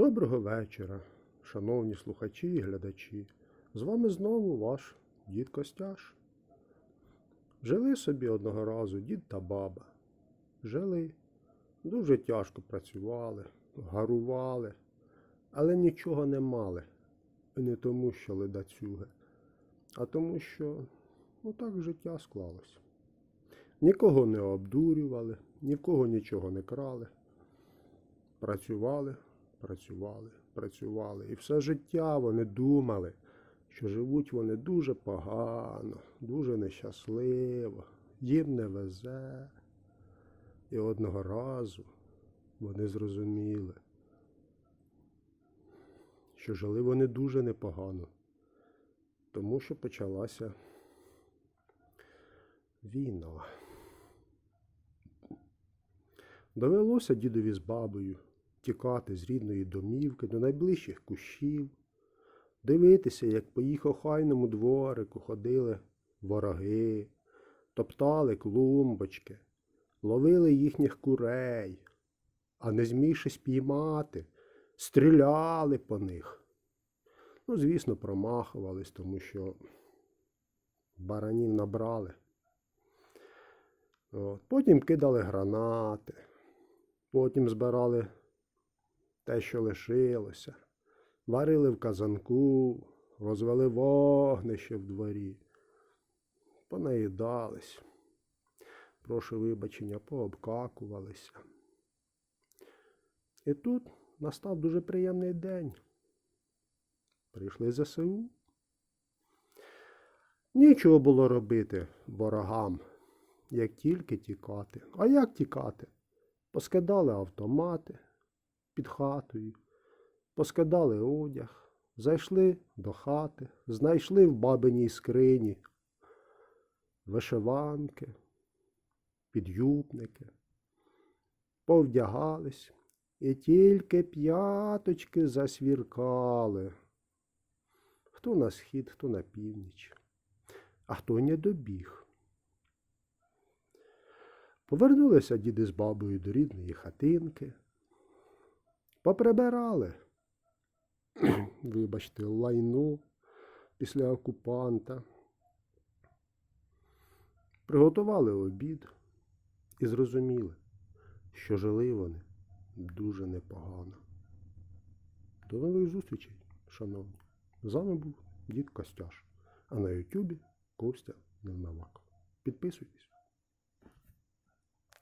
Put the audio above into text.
Доброго вечора, шановні слухачі і глядачі. З вами знову ваш дід Костяш. Жили собі одного разу дід та баба. Жили, дуже тяжко працювали, гарували, але нічого не мали. І не тому, що ледацюги, а тому, що ну так життя склалось. Нікого не обдурювали, ні в кого нічого не крали. Працювали, працювали, працювали. І все життя вони думали, що живуть вони дуже погано, дуже нещасливо, їм не везе. І одного разу вони зрозуміли, що жили вони дуже непогано, тому що почалася війна. Довелося дідові з бабою тікати з рідної домівки до найближчих кущів, дивитися, як по їх охайному дворику ходили вороги, топтали клумбочки, ловили їхніх курей, а не змігши спіймати, стріляли по них. Ну, звісно, промахувались, тому що баранів набрали. От. Потім кидали гранати, потім збирали те, що лишилося, варили в казанку, розвели вогнище в дворі, понаїдались, прошу вибачення, пообкакувалися. І тут настав дуже приємний день. Прийшли ЗСУ. Нічого було робити ворогам, як тільки тікати. А як тікати? Поскидали автомати під хатою, поскидали одяг, зайшли до хати, знайшли в бабиній скрині вишиванки, підюбники, повдягались і тільки п'яточки засвіркали. Хто на схід, хто на північ, а хто не добіг. Повернулися діди з бабою до рідної хатинки. Поприбирали, вибачте, лайно після окупанта. Приготували обід і зрозуміли, що жили вони дуже непогано. До нових зустрічей, шановні. З вами був дід Костяш, а на Ютубі Костя Невнавак. Підписуйтесь.